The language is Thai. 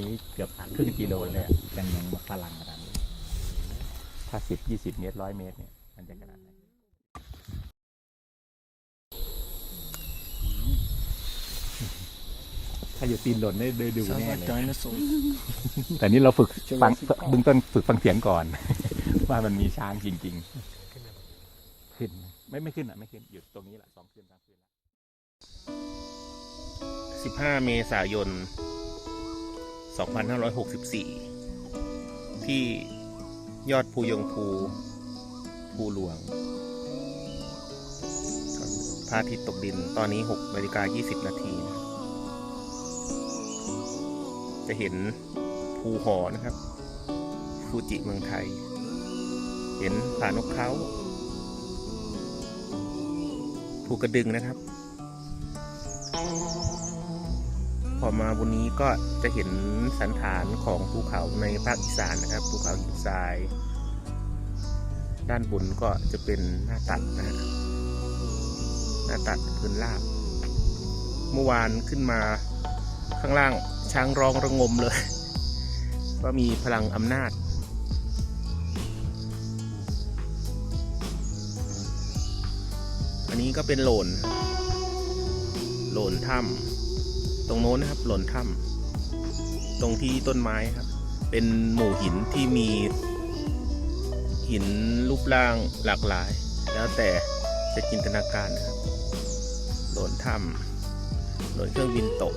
นี้เกือบครึ่งกิโลเลยอะยังยังพลังขนาดนี้ถ้าสิบยี่สิบเมตรร้อยเมตรเนี่ยมันจะขนาดไหนถ้าอยู่ตีนหล่นได้ได้ดู Sounds แน่ like เลย dinosaurs. แต่นี่เราฝึกฟัง Jurassic Park เบื้องต้นฝึกฟังเสียงก่อน ว่ามันมีช้างจริง ๆ ขึ้นไหมไม่ไม่ขึ้นอะไม่ขึ้นหยุดตรงนี้แหละสองคืนสามคืนละ15เมษายน 2564 ที่ยอดภูยงภูภูหลวงพระอาทิตย์ตกดินตอนนี้6นาฬิกา20 นาที จะเห็นภูหอนะครับฟูจิเมืองไทย เห็นผานกเขาภูกระดึงนะครับ อมาบนนี้ก็จะเห็นสันฐานของภูเขาในภาคอีสานนะครับภูเขาหินทราย ด้านบนก็จะเป็นหน้าตัดนะฮะหน้าตัดพื้นราบ เมื่อวานขึ้นมาข้างล่างช้างร้องระงมเลย ว่ามีพลังอำนาจอันนี้ก็เป็นโหลนโหลนถ้ำ ตรงโน้นนะครับ หล่นถ้ำตรงที่ต้นไม้ครับ เป็นหมู่หินที่มี หินรูปร่างหลากหลาย แล้วแต่จะจินตนาการนะครับ หล่นถ้ำหล่นเครื่องบินตก